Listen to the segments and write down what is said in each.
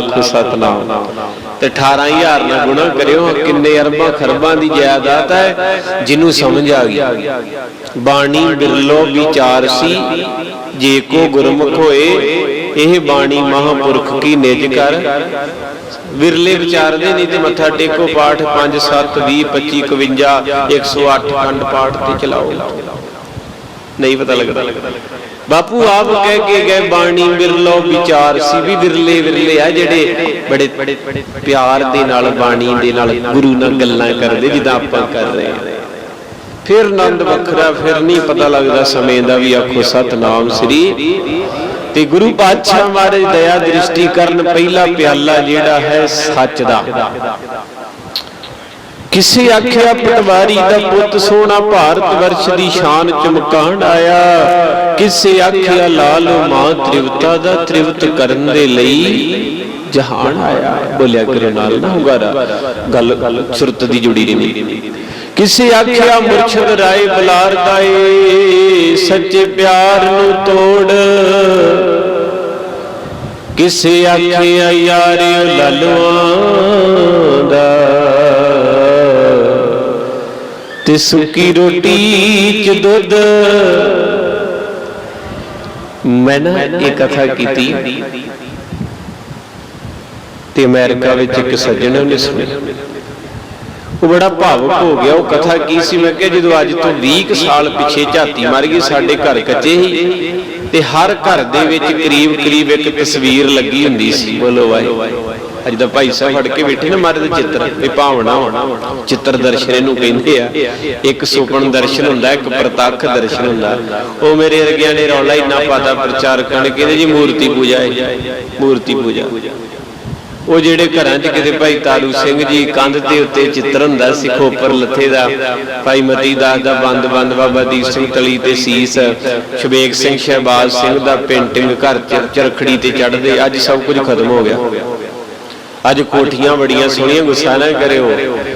ਬਿਰਲਾ ਸਤਨਾਮ। ਤੇ 18000 ਨਾਲ ਗੁਣਾ ਕਰਿਓ, ਕਿੰਨੇ ਅਰਬਾਂ ਖਰਬਾਂ ਦੀ ਜਾਇਦਾਦ ਹੈ ਜਿਹਨੂੰ ਸਮਝ ਆ ਗਈ। ਬਾਣੀ ਬਿਰਲੋ ਵਿਚਾਰ ਸੀ, ਜੇ ਕੋ ਗੁਰਮੁਖ ਹੋਏ, ਇਹ ਬਾਣੀ ਮਹਾਪੁਰਖ ਕੀ ਨਿਜ ਕਰ। ਵਿਰਲੇ ਵਿਚਾਰਦੇ ਨਹੀਂ ਤੇ ਮੱਥਾ ਟੇਕੋ, ਪਾਠ 5 7 20 25 51 108 ਖੰਡ ਪਾਠ ਤੇ ਚਲਾਓ। ਨਹੀਂ ਪਤਾ ਲੱਗਦਾ। ਬਾਪੂ ਆਪ ਕਹਿ ਕੇ ਗਏ, ਬਾਣੀ ਬਿਰਲੋ ਵਿਚਾਰ ਸੀ ਵੀ ਵਿਰਲੇ ਵਿਰਲੇ ਆ ਜਿਹੜੇ ਬੜੇ ਪਿਆਰ ਦੇ ਨਾਲ, ਬਾਣੀ ਦੇ ਨਾਲ ਗੁਰੂ ਨਾਲ ਗੱਲਾਂ ਕਰਦੇ, ਜਿੱਦਾਂ ਆਪਾਂ ਕਰ ਰਹੇ ਹਾਂ। ਫਿਰ ਆਨੰਦ ਵੱਖਰਾ, ਫਿਰ ਨਹੀਂ ਪਤਾ ਲੱਗਦਾ ਸਮੇਂ ਦਾ ਵੀ ਆਖੋ ਸਤਨਾਮ ਸ੍ਰੀ। ਤੇ ਗੁਰੂ ਪਾਤਸ਼ਾਹ ਮਹਾਰਾਜ ਦਇਆ ਦ੍ਰਿਸ਼ਟੀ ਕਰਨ, ਪਹਿਲਾ ਪਿਆਲਾ ਜਿਹੜਾ ਹੈ ਸੱਚ ਦਾ। ਕਿਸੇ ਆਖਿਆ ਪਟਵਾਰੀ ਦਾ ਪੁੱਤ ਸੋਹਣਾ ਭਾਰਤ ਵਰਸ਼ ਦੀ ਸ਼ਾਨ ਚਮਕਾਣ ਆਇਆ, ਕਿਸੇ ਆਖਿਆ ਲਾਲ ਮਾਂ ਤ੍ਰਿਵਤਾ ਦਾ ਤ੍ਰਿਵਤ ਕਰਨ ਦੇ ਲਈ ਜਹਾਨ ਆਇਆ। ਬੋਲਿਆ ਕਰੇ ਨਾਲ ਨਾ ਹੁੰਗਾਰਾ, ਗੱਲ ਸੁਰਤ ਦੀ ਜੁੜੀ ਰਹੀ ਕਿਸੇ ਆਖਿਆ ਮੁਰਸ਼ਦ ਰਾਏ ਬਲਾਰ ਦਾਏ, ਸੱਚੇ ਪਿਆਰ ਨੂੰ ਤੋੜ। ਕਿਸੇ ਆਖਿਆ ਯਾਰਿਓ ਲਲਵਾਂ ਦਾ ਤੇ ਸੁੱਕੀ ਰੋਟੀ ਚ ਦੁੱਧ। ਮੈਂ ਨਾ ਇਹ ਕਥਾ ਕੀਤੀ। ਤੇ ਅਮਰੀਕਾ ਵਿੱਚ ਇੱਕ ਸੱਜਣ ਨੇ ਸੁਣੀ। ਉਹ ਬੜਾ ਭਾਵੁਕ ਹੋ ਗਿਆ। ਉਹ ਕਥਾ ਕੀ ਸੀ? ਮੈਂ ਕਿਹਾ, ਜਦੋਂ ਅੱਜ ਤੋਂ 20 ਕੁ ਸਾਲ ਪਿੱਛੇ ਝਾਤੀ ਮਾਰ ਗਈ, ਸਾਡੇ ਘਰ ਕੱਚੇ ਸੀ। ਤੇ ਹਰ ਘਰ ਦੇ ਵਿੱਚ ਕਰੀਬ ਕਰੀਬ ਇੱਕ ਤਸਵੀਰ ਲੱਗੀ ਹੁੰਦੀ ਸੀ। ਬੋਲੋ ਵਾਹਿਗੁਰੂ ਅੱਜ ਦਾ ਭਾਈ ਸਾਹਿਬ ਫੜ ਕੇ ਬੈਠੇ ਨਾ ਮਾਰੇ ਦੇ ਚਿੱਤਰ। ਇਹ ਭਾਵਨਾ ਚਿੱਤਰ ਦਰਸ਼ਨ ਇਹਨੂੰ ਕਹਿੰਦੇ ਆ। ਇੱਕ ਸੁਪਨ ਦਰਸ਼ਨ ਹੁੰਦਾ, ਇੱਕ ਪ੍ਰਤੱਖ ਦਰਸ਼ਨ ਹੁੰਦਾ। ਉਹ ਮੇਰੇ ਵਰਗਿਆਂ ਨੇ ਰੌਲਾ ਇੰਨਾ ਪਾਦਾ ਪ੍ਰਚਾਰ ਕਰਨ ਕਹਿੰਦੇ ਜੀ ਮੂਰਤੀ ਪੂਜਾ ਹੈ ਮੂਰਤੀ ਪੂਜਾ। ਉਹ ਜਿਹੜੇ ਘਰਾਂ 'ਚ ਕਿਤੇ ਭਾਈ ਤਾਲੂ ਸਿੰਘ ਜੀ ਕੰਧ ਦੇ ਉੱਤੇ ਚਿੱਤਰ ਹੁੰਦਾ ਸੀ ਖੋਪਰ ਲੱਥੇ ਦਾ, ਭਾਈ ਮਤੀ ਦਾਸ ਦਾ ਬੰਦ ਬੰਦ ਬਾਬਾ ਦੀਪ ਸਿੰਘ ਤਲੀ ਤੇ ਸੀਸ, ਸ਼ਬੇਗ ਸਿੰਘ ਸ਼ਹਿਬਾਜ਼ ਸਿੰਘ ਦਾ ਪੇਂਟਿੰਗ ਘਰ 'ਚ ਚਰਖੜੀ ਤੇ ਚੜਦੇ ਅੱਜ ਸਭ ਕੁਝ ਖਤਮ ਹੋ ਗਿਆ। ਅੱਜ ਕੋਠੀਆਂ ਬੜੀਆਂ ਸੋਹਣੀਆਂ, ਗੁੱਸਾ ਨਾ ਕਰਿਓ।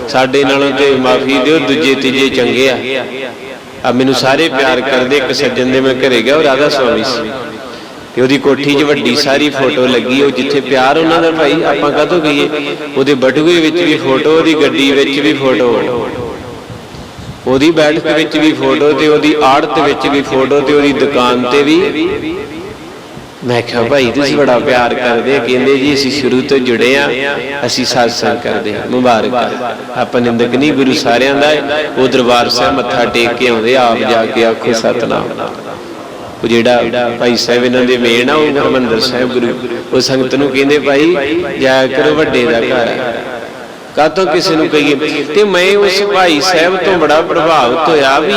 ਸਾਡੇ ਨਾਲੋਂ ਤੇ ਮਾਫੀ ਦਿਓ, ਦੂਜੇ, ਤੀਜੇ ਚੰਗੇ ਆ। ਆ ਮੈਨੂੰ ਸਾਰੇ ਪਿਆਰ ਕਰਦੇ, ਇੱਕ ਸੱਜਣ ਦੇ ਮੈਂ ਘਰੇ ਗਿਆ, ਉਹ ਰਾਧਾ ਸੁਆਮੀ ਸੀ। ਤੇ ਉਹਦੀ ਕੋਠੀ 'ਚ ਵੱਡੀ ਸਾਰੀ ਫੋਟੋ ਲੱਗੀ, ਉਹ ਜਿੱਥੇ ਪਿਆਰ ਉਹਨਾਂ ਦਾ ਭਾਈ, ਆਪਾਂ ਕਾਹਤੋਂ ਗਈਏ ਉਹਦੇ ਬਟੂਏ ਵਿੱਚ ਵੀ ਫੋਟੋ, ਉਹਦੀ ਗੱਡੀ ਵਿੱਚ ਵੀ ਫੋਟੋ। ਉਹਦੀ ਬੈਠਕ ਵਿੱਚ ਵੀ ਫੋਟੋ ਤੇ ਉਹਦੀ ਆੜਤ ਵਿੱਚ ਵੀ ਫੋਟੋ ਤੇ ਉਹਦੀ ਦੁਕਾਨ ਤੇ ਵੀ ਮੈਂ ਕਿਹਾ ਭਾਈ ਤੁਸੀਂ ਬੜਾ ਪਿਆਰ ਕਰਦੇ ਕਹਿੰਦੇ ਜੀ ਅਸੀਂ ਸ਼ੁਰੂ ਤੋਂ ਜੁੜੇ ਆ ਅਸੀਂ satsang ਕਰਦੇ ਆ ਮੁਬਾਰਕ ਆਪਾਂ ਨਿੰਦਕ ਨਹੀਂ ਗੁਰੂ ਸਾਰਿਆਂ ਦਾ ਉਹ ਦਰਬਾਰ ਸਾਹਿਬ ਮੱਥਾ ਟੇਕ ਕੇ ਆਉਂਦੇ ਆਪ ਜਾ ਕੇ ਆਖੋ ਸਤਨਾਮ। ਉਹ ਜਿਹੜਾ ਭਾਈ ਸਾਹਿਬ ਇਹਨਾਂ ਦੇ ਮੇਨ ਆ ਉਹ ਹਰਮੰਦਰ ਸਾਹਿਬ ਗੁਰੂ। ਉਹ ਸੰਗਤ ਨੂੰ ਕਹਿੰਦੇ ਭਾਈ ਜਾਇਆ ਕਰੋ ਵੱਡੇ ਦਾ ਘਰ ਕਾਤੋਂ ਕਿਸੇ ਨੂੰ ਕਹੀਏ? ਤੇ ਮੈਂ ਉਸ ਭਾਈ ਸਾਹਿਬ ਤੋਂ ਬੜਾ ਪ੍ਰਭਾਵਿਤ ਹੋਇਆ ਵੀ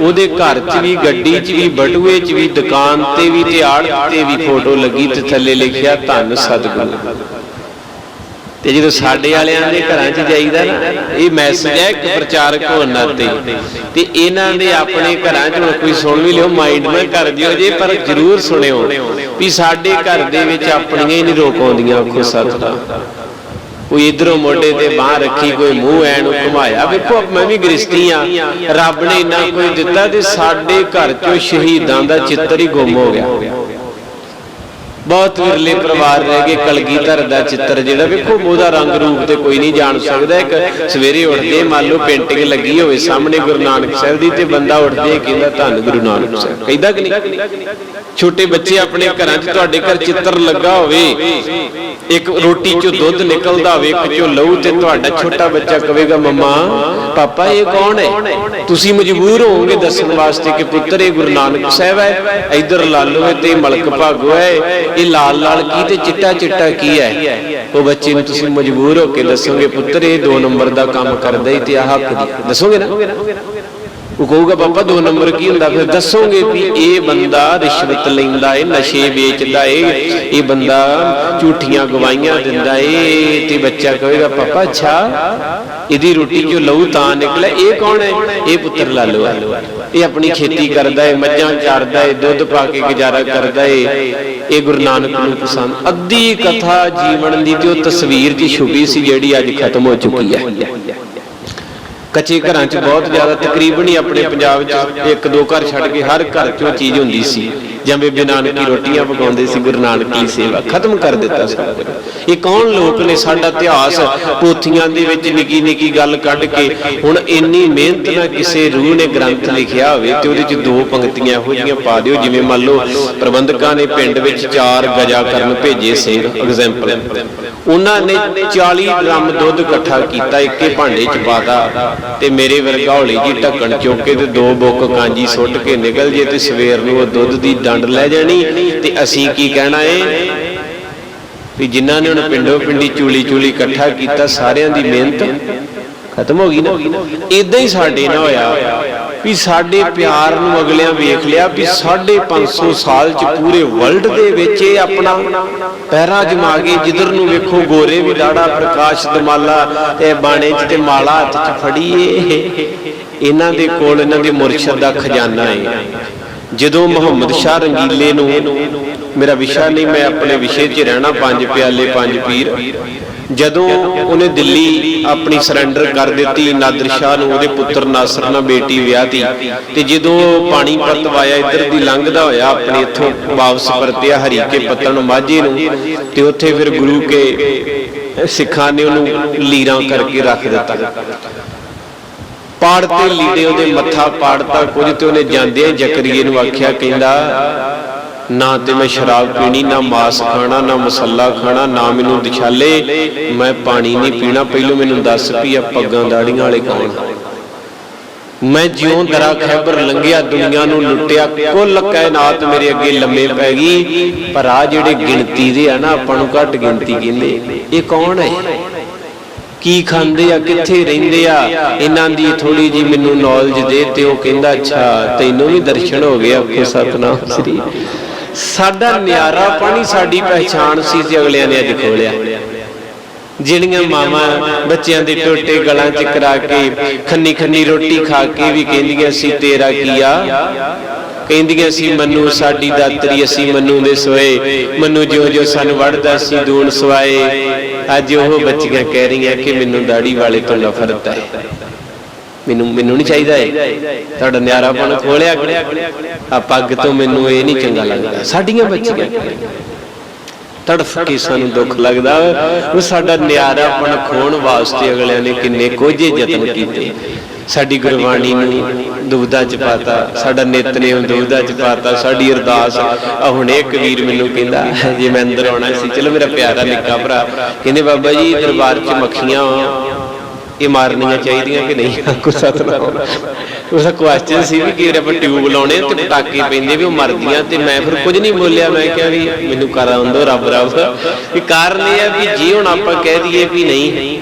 ਉਹਦੇ ਘਰ 'ਚ ਵੀ ਗੱਡੀ 'ਚ ਵੀ ਬਟੂਏ 'ਚ ਵੀ ਦੁਕਾਨ ਤੇ ਵੀ ਤੇ ਆੜ ਤੇ ਵੀ ਫੋਟੋ ਲੱਗੀ ਤੇ ਥੱਲੇ ਲਿਖਿਆ ਧੰਨ ਸਤਿਗੁਰੂ। ਤੇ ਜਦੋਂ ਸਾਡੇ ਵਾਲਿਆਂ ਦੇ ਘਰਾਂ 'ਚ ਜਾਈਦਾ ਨਾ ਇਹ ਮੈਸੇਜ ਹੈ ਇੱਕ ਪ੍ਰਚਾਰਕ ਹੋਣ ਨਾਤੇ ਤੇ। ਇਹਨਾਂ ਦੇ ਆਪਣੇ ਘਰਾਂ 'ਚ ਹੁਣ ਕੋਈ ਸੁਣ ਵੀ ਲਿਓ ਮਾਈਂਡ ਨਾ ਕਰ ਦਿਓ ਜੇ ਪਰ ਜ਼ਰੂਰ ਸੁਣਿਓ ਵੀ ਸਾਡੇ ਘਰ ਦੇ ਵਿੱਚ ਆਪਣੀਆਂ ਹੀ ਨਹੀਂ ਰੋਕ ਆਉਂਦੀਆਂ ਆਖੋ ਸਤਿਗੁਰੂ। ਕੋਈ ਇਧਰੋਂ ਮੋਢੇ ਤੇ ਬਾਹ ਰੱਖੀ ਕੋਈ ਮੂੰਹ ਐ ਨੂੰ ਘੁਮਾਇਆ। ਵੇਖੋ ਮੈਂ ਵੀ ਗ੍ਰਸਤੀ ਆ ਰੱਬ ਨੇ ਇੰਨਾ ਕੋਈ ਦਿੱਤਾ ਤੇ ਸਾਡੇ ਘਰ ਚੋਂ ਸ਼ਹੀਦਾਂ ਦਾ ਚਿੱਤਰ ਹੀ ਗੁੰਮ ਹੋ ਗਿਆ। ਬਹੁਤ ਵਿਰਲੇ ਪਰਿਵਾਰ ਰਹਿ ਗਏ ਕਲਗੀਧਰ ਦਾ ਚਿੱਤਰ ਜਿਹੜਾ ਵੇਖੋ ਉਹਦਾ ਰੰਗ ਰੂਪ ਤੇ ਕੋਈ ਨਹੀਂ ਜਾਣ ਸਕਦਾ। ਇੱਕ ਸਵੇਰੇ ਉੱਠਦੇ ਮੰਨ ਲਓ ਪੇਂਟਿੰਗ ਲੱਗੀ ਹੋਵੇ ਸਾਹਮਣੇ ਗੁਰੂ ਨਾਨਕ ਸਾਹਿਬ ਦੀ ਤੇ ਬੰਦਾ ਉੱਠਦੇ ਕਹਿੰਦਾ ਧੰਨ ਗੁਰੂ ਨਾਨਕ ਸਾਹਿਬ। ਕਹਿੰਦਾ ਕਿ ਨਹੀਂ? ਛੋਟੇ ਬੱਚੇ ਆਪਣੇ ਘਰਾਂ 'ਚ ਤੁਹਾਡੇ ਘਰ ਚਿੱਤਰ ਲੱਗਾ ਹੋਵੇ ਇੱਕ ਰੋਟੀ 'ਚੋਂ ਦੁੱਧ ਨਿਕਲਦਾ ਹੋਵੇ ਇੱਕ 'ਚੋਂ ਲਹੂ ਤੇ ਤੁਹਾਡਾ ਛੋਟਾ ਬੱਚਾ ਕਹੇਗਾ ਮਮਾ ਪਾਪਾ ਇਹ ਕੌਣ ਹੈ? ਤੁਸੀਂ ਮਜਬੂਰ ਹੋਵੋਗੇ ਦੱਸਣ ਵਾਸਤੇ ਕਿ ਪੁੱਤਰ ਇਹ ਗੁਰੂ ਨਾਨਕ ਸਾਹਿਬ ਹੈ ਇਧਰ ਲਾਲੋ ਹੈ ਤੇ ਮਲਕ ਭਾਗੋ ਹੈ ਇਹ ਲਾਲ ਲਾਲ ਕੀ ਤੇ ਚਿੱਟਾ ਚਿੱਟਾ ਕੀ ਹੈ? ਉਹ ਬੱਚੇ ਨੂੰ ਤੁਸੀਂ ਮਜਬੂਰ ਹੋ ਕੇ ਦੱਸੋਗੇ ਪੁੱਤਰ ਇਹ ਦੋ ਨੰਬਰ ਦਾ ਕੰਮ ਕਰਦਾ ਹੀ ਤੇ ਆਹ ਹੱਕ ਦੀ। ਦੱਸੋਗੇ ਨਾ? ਉਹ ਕਹੂਗਾ ਪਾਪਾ ਦੋ ਨੰਬਰ ਕੀ ਹੁੰਦਾ? ਫਿਰ ਦੱਸੋਗੇ ਵੀ ਇਹ ਬੰਦਾ ਰਿਸ਼ਵਤ ਲੈਂਦਾ ਏ, ਨਸ਼ੇ ਵੇਚਦਾ ਏ, ਇਹ ਬੰਦਾ ਝੂਠੀਆਂ ਗਵਾਹੀਆਂ ਦਿੰਦਾ ਏ ਤੇ ਬੱਚਾ ਕਹੇਗਾ, ਪਾਪਾ, ਅੱਛਾ, ਇਹਦੀ ਰੋਟੀ ਚੋਂ ਲਹੂ ਤਾਂ ਨਿਕਲਿਆ, ਇਹ ਕੌਣ ਹੈ ਇਹ ਪੁੱਤਰ ਲਾਲੋ ਹੈ ਇਹ ਆਪਣੀ ਖੇਤੀ ਕਰਦਾ ਏ, ਮੱਝਾਂ ਚਾਰਦਾ ਏ, ਦੁੱਧ ਪਾ ਕੇ ਗੁਜ਼ਾਰਾ ਕਰਦਾ ਏ, ਇਹ ਗੁਰੂ ਨਾਨਕ ਨੂੰ ਪਸੰਦ। ਅੱਧੀ ਕਥਾ ਜੀਵਨ ਦੀ ਤੇ ਉਹ ਤਸਵੀਰ ਦੀ ਛੁਪੀ ਸੀ ਜਿਹੜੀ ਅੱਜ ਖਤਮ ਹੋ ਚੁੱਕੀ ਹੈ। ਕੱਚੇ ਘਰਾਂ 'ਚ ਬਹੁਤ ਜ਼ਿਆਦਾ ਤਕਰੀਬਨ ਹੀ ਆਪਣੇ ਪੰਜਾਬ 'ਚ ਇੱਕ ਦੋ ਘਰ ਛੱਡ ਕੇ ਹਰ ਘਰ 'ਚ ਉਹ ਚੀਜ਼ ਹੁੰਦੀ ਸੀ। ਜਾਂ ਬੇਬੇ ਨਾਨਕੀ ਰੋਟੀਆਂ ਪਕਾਉਂਦੇ ਸੀ ਗੁਰੂ ਨਾਨਕ ਦੀ ਸੇਵਾ ਖਤਮ ਕਰ ਦਿੱਤਾ ਸਭ ਇਹ ਕੌਣ ਲੋਕ ਨੇ ਸਾਡਾ ਇਤਿਹਾਸ? ਪੋਥੀਆਂ ਦੇ ਵਿੱਚ ਨਿੱਕੀ ਨਿੱਕੀ ਗੱਲ ਕੱਢ ਕੇ ਹੁਣ ਇੰਨੀ ਮਿਹਨਤ ਨਾਲ ਕਿਸੇ ਰੂਹ ਨੇ ਗ੍ਰੰਥ ਲਿਖਿਆ ਹੋਵੇ ਤੇ ਉਹਦੇ 'ਚ ਦੋ ਪੰਕਤੀਆਂ ਇਹੋ ਜਿਹੀਆਂ ਪਾ ਦਿਓ ਜਿਵੇਂ ਮੰਨ ਲਓ ਪ੍ਰਬੰਧਕਾਂ ਨੇ ਪਿੰਡ ਵਿੱਚ ਚਾਰ ਗਜਾ ਕਰਨ ਭੇਜੇ ਸਿੰਘ ਐਗਜ਼ਾਮਪਲ ਉਹਨਾਂ ਨੇ 40 ਗ੍ਰਾਮ ਦੁੱਧ ਇਕੱਠਾ ਕੀਤਾ, ਇੱਕੇ ਭਾਂਡੇ 'ਚ ਪਾਤਾ ਤੇ ਮੇਰੇ ਵਰਗਾ ਹੌਲੀ ਜੀ ਢੱਕਣ ਚੁੱਕ ਕੇ ਤੇ ਦੋ ਬੁੱਕ ਕਾਂਜੀ ਸੁੱਟ ਕੇ ਨਿਕਲ ਜੇ ਤੇ ਸਵੇਰ ਨੂੰ ਉਹ ਦੁੱਧ ਦੀ ਡੰਡ ਲੈ ਜਾਣੀ ਤੇ ਅਸੀਂ ਕੀ ਕਹਿਣਾ ਏ? ਵੀ ਜਿਨ੍ਹਾਂ ਨੇ ਹੁਣ ਪਿੰਡੋਂ ਪਿੰਡੀ ਚੂਲੀ ਚੂਲੀ ਇਕੱਠਾ ਕੀਤਾ, ਸਾਰਿਆਂ ਦੀ ਮਿਹਨਤ ਖਤਮ ਹੋ ਗਈ ਨਾ। ਇਦਾਂ ਹੀ ਸਾਡੇ ਨਾਲ ਹੋਇਆ। ਵੀ ਸਾਡੇ ਪਿਆਰ ਨੂੰ ਅਗਲਿਆਂ ਵੇਖ ਲਿਆ ਵੀ 550 ਸਾਲ ਚ ਪੂਰੇ ਵਰਲਡ ਦੇ ਵਿੱਚ ਇਹ ਆਪਣਾ ਪੈਰਾਂ ਜਮਾ ਕੇ ਜਿੱਧਰ ਨੂੰ ਵੇਖੋ ਗੋਰੇ ਵੀ ਦਾੜਾ, ਪ੍ਰਕਾਸ਼ ਦਮਾਲਾ ਤੇ ਬਾਣੇ ਚ ਤੇ ਮਾਲਾ ਹੱਥ ਚ ਫੜੀਏ। ਇਹਨਾਂ ਦੇ ਕੋਲ ਇਹਨਾਂ ਦੇ ਮੁਰਸ਼ਦ ਦਾ ਖਜ਼ਾਨਾ ਹੈ ਜਦੋਂ ਮੁਹੰਮਦ ਸ਼ਾਹ ਰੰਗੀਲੇ ਨੂੰ ਮੇਰਾ ਵਿਸ਼ਾ ਨਹੀਂ, ਮੈਂ ਆਪਣੇ ਵਿਸ਼ੇ 'ਚ ਰਹਿਣਾ, ਪੰਜ ਪਿਆਲੇ, ਪੰਜ ਪੀਰ। ਜਦੋਂ ਉਹਨੇ ਦਿੱਲੀ ਆਪਣੀ ਸਰੈਂਡਰ ਕਰ ਦਿੱਤੀ, ਨਾਦਰ ਸ਼ਾਹ ਨੂੰ ਉਹਦੇ ਪੁੱਤਰ ਨਾਸਰ ਨਾਲ ਬੇਟੀ ਵਿਆਹਤੀ ਤੇ। ਜਦੋਂ ਪਾਣੀਪਤ ਵਾਇਆ ਇੱਧਰ ਦੀ ਲੰਘਦਾ ਹੋਇਆ ਆਪਣੇ ਇੱਥੋਂ ਵਾਪਸ ਪਰਤਿਆ ਹਰੀਕੇ ਪੱਤਣ ਮਾਝੇ ਨੂੰ, ਤੇ ਉੱਥੇ ਫਿਰ ਗੁਰੂ ਕੇ ਸਿੱਖਾਂ ਨੇ ਉਹਨੂੰ ਲੀਰਾਂ ਕਰਕੇ ਰੱਖ ਦਿੱਤਾ। ਪਾੜ ਤੇ ਲੀੜੇ ਉਹਦੇ ਮੱਥਾ ਪਾੜਤਾ ਕੁਝ ਤੇ ਉਹਨੇ ਜਾਂਦੇ ਜ਼ਕਰੀਏ ਨੂੰ ਆਖਿਆ, ਕਹਿੰਦਾ ਨਾ ਤੇ ਮੈਂ ਸ਼ਰਾਬ ਪੀਣੀ, ਨਾ ਮਾਸ ਖਾਣਾ, ਨਾ ਮਸੱਲਾ ਖਾਣਾ, ਨਾ ਮੈਨੂੰ ਦਿਛਾਲੇ ਮੈਂ ਪਾਣੀ ਨਹੀਂ ਪੀਣਾ, ਪਹਿਲੋਂ ਮੈਨੂੰ ਦੱਸ ਵੀ ਆ ਪੱਗਾਂ ਦਾੜੀਆਂ ਵਾਲੇ ਕੌਣ ਮੈਂ ਜਿਉਂ ਦਰਾ ਖੈਬਰ ਲੰਘਿਆ, ਦੁਨੀਆ ਨੂੰ ਲੁੱਟਿਆ, ਕੁੱਲ ਕਾਇਨਾਤ ਮੇਰੇ ਅੱਗੇ ਲੰਮੇ ਪੈ ਗਈ। ਪਰ ਆ ਜਿਹੜੇ ਗਿਣਤੀ ਦੇ ਆ ਨਾ, ਆਪਾਂ ਨੂੰ ਘੱਟ ਗਿਣਤੀ ਕਹਿੰਦੇ। ਇਹ ਕੌਣ ਹੈ? ਕੀ ਖਾਂਦੇ ਆ, ਕਿੱਥੇ ਰਹਿੰਦੇ ਆ? ਇਹਨਾਂ ਦੀ ਥੋੜੀ ਜੀ ਮੈਨੂੰ ਨੌਲੇਜ ਦੇ ਤੇ ਉਹ ਕਹਿੰਦਾ, ਅੱਛਾ, ਤੈਨੂੰ ਵੀ ਦਰਸ਼ਨ ਹੋ ਗਿਆ ਆਖੋ ਸਤਨਾਮ ਸ੍ਰੀ ਸਾਡਾ ਨਿਆਰਾ ਪਾਣੀ ਸਾਡੀ ਪਹਿਚਾਣ ਸੀ ਤੇ ਅਗਲਿਆਂ ਨੇ ਅੱਜ ਖੋਲਿਆ। ਜਿਹੜੀਆਂ ਮਾਵਾਂ ਬੱਚਿਆਂ ਦੇ ਟੋਟੇ ਗਲਾਂ 'ਚ ਕਰਾ ਕੇ ਖੰਨੀ ਖੰਨੀ ਰੋਟੀ ਖਾ ਕੇ ਵੀ ਕਹਿੰਦੀਆਂ ਸੀ ਤੇਰਾ ਕੀ ਆ? ਕਹਿੰਦੀਆਂ ਸੀ ਮੰਨੂ ਸਾਡੀ ਦਾਤਰੀ ਅਸੀਂ ਮੰਨੂ ਦੇ ਸੋਏ। ਮੰਨੂ ਜਿਉਂ ਜਿਉਂ ਸਾਨੂੰ ਵੜਦਾ ਸੀ ਦੂਣ ਸਵਾਏ। ਅੱਜ ਉਹ ਬੱਚੀਆਂ ਕਹਿ ਰਹੀਆਂ ਕਿ ਮੈਨੂੰ ਦਾੜੀ ਵਾਲੇ ਤੋਂ ਨਫ਼ਰਤ ਹੈ। ਮੈਨੂੰ ਮੈਨੂੰ ਨਹੀਂ ਚਾਹੀਦਾ ਇਹ। ਤੁਹਾਡਾ ਨਿਆਰਾਪਣ ਖੋਲਿਆ ਆ ਪੱਗ ਤੋਂ ਮੈਨੂੰ ਇਹ ਨਹੀਂ ਚੰਗਾ ਲੱਗਦਾ। ਸਾਡੀਆਂ ਬੱਚੀਆਂ ਤੜਫ ਕੇ ਸਾਨੂੰ ਦੁੱਖ ਲੱਗਦਾ ਉਹ ਸਾਡਾ ਨਿਆਰਾਪਣ ਖੋਣ ਵਾਸਤੇ ਅਗਲਿਆਂ ਨੇ ਕਿੰਨੇ ਕੋਝੇ ਯਤਨ ਕੀਤੇ। ਸਾਡੀ ਗੁਰਬਾਣੀ ਨੂੰ ਦੁਬਦਾ ਚ ਪਾਤਾ। ਸਾਡਾ ਨਿਤਨੇਮ ਦੁਬਦਾ ਚ ਪਾਤਾ। ਸਾਡੀ ਅਰਦਾਸ। ਆ ਹੁਣ ਇਹ ਕਬੀਰ ਮੈਨੂੰ ਕਹਿੰਦਾ ਜੇ ਮੈਂ ਅੰਦਰ ਆਉਣਾ ਸੀ ਚਲੋ ਮੇਰਾ ਪਿਆਰਾ ਨਿੱਕਾ ਭਰਾ। ਕਹਿੰਦੇ ਬਾਬਾ ਜੀ ਦਰਬਾਰ 'ਚ ਮੱਖੀਆਂ ਇਹ ਮਾਰਨੀਆਂ ਚਾਹੀਦੀਆਂ ਕਿ ਨਹੀਂ? ਕੋ ਸਤਨਾਮ ਉਹਦਾ ਕੁਐਸਚਨ ਸੀ ਵੀ ਕਿ ਆਪਾਂ ਟਿਊਬ ਲਾਉਣੇ ਤੇ ਪਟਾਕੇ ਪੈਂਦੇ ਵੀ ਉਹ ਮਰਦੀਆਂ ਤੇ ਮੈਂ ਫਿਰ ਕੁਝ ਨਹੀਂ ਬੋਲਿਆ। ਮੈਂ ਕਿਹਾ ਵੀ ਮੈਨੂੰ ਕਰਾ ਹੁੰਦੋ ਰੱਬ ਰੱਬ। ਵੀ ਕਾਰਨ ਇਹ ਹੈ ਵੀ ਜੇ ਹੁਣ ਆਪਾਂ ਕਹਿ ਦਈਏ ਵੀ ਨਹੀਂ,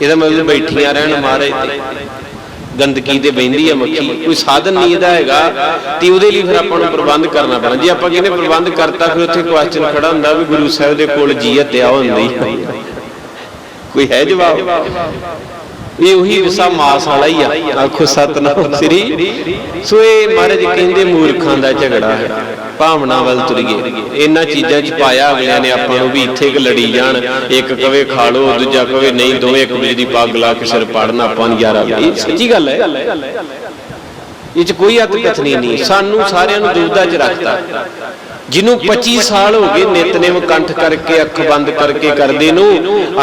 ਇਹਦਾ ਮਤਲਬ ਬੈਠੀਆਂ ਰਹਿਣ ਮਹਾਰਾਜ ਤੇ। ਗੰਦਗੀ ਤੇ ਬੈੰਦੀ ਆ ਮੱਖੀ। ਕੋਈ ਸਾਧਨ ਨਹੀਂ ਇਹਦਾ ਹੈਗਾ ਤੇ ਉਹਦੇ ਲਈ ਫਿਰ ਆਪਾਂ ਨੂੰ ਪ੍ਰਬੰਧ ਕਰਨਾ ਪੈਣਾ। ਜੇ ਆਪਾਂ ਕਹਿੰਦੇ ਪ੍ਰਬੰਧ ਕਰਤਾ, ਫਿਰ ਉੱਥੇ ਕੁਐਸਚਨ ਖੜਾ ਹੁੰਦਾ ਵੀ ਗੁਰੂ ਸਾਹਿਬ ਦੇ ਕੋਲ ਜੀ ਹੱਤਿਆ ਹੁੰਦੀ। ਕੋਈ ਹੈ ਜਵਾਬ? ਇਹ ਉਹੀ ਵਿਸਾ ਮਾਸ ਵਾਲਾ ਹੀ ਆ। ਆਖੋ ਸਤਨਾਮ ਸ੍ਰੀ। ਸੋ ਇਹ ਮਹਾਰਾਜ ਕਹਿੰਦੇ ਮੂਰਖਾਂ ਦਾ ਝਗੜਾ ਹੈ। ਭਾਵਨਾ ਵੱਲ ਤੁਰੀਏ। ਇਹਨਾਂ ਚੀਜ਼ਾਂ 'ਚ ਪਾਇਆ ਅਗਲਿਆਂ ਨੇ ਆਪਾਂ ਨੂੰ ਵੀ ਇੱਥੇ ਕਿ ਲੜੀ ਜਾਣ। ਇੱਕ ਕਵੇ ਖਾ ਲੋ ਦੂਜਾ ਕਵੇ ਨਹੀਂ, ਦੋਵੇਂ ਇੱਕ ਦੂਜੇ ਦੀ ਪੱਗ ਲਾ ਕੇ ਸਿਰ ਪਾੜਨਾ ਆਪਾਂ ਨੂੰ ਯਾਰਾ ਇਹ ਸੱਚੀ ਗੱਲ ਹੈ। ਇਹ 'ਚ ਕੋਈ ਅਤ ਕਥਨੀ ਨਹੀਂ। ਸਾਨੂੰ ਸਾਰਿਆਂ ਨੂੰ ਦੁਬਦਾ 'ਚ ਰੱਖਦਾ ਜਿਹਨੂੰ 25 ਸਾਲ ਹੋ ਗਏ ਨਿਤਨੇਮ ਕੰਠ ਕਰਕੇ ਅੱਖ ਬੰਦ ਕਰਕੇ ਕਰਦੇ ਨੂੰ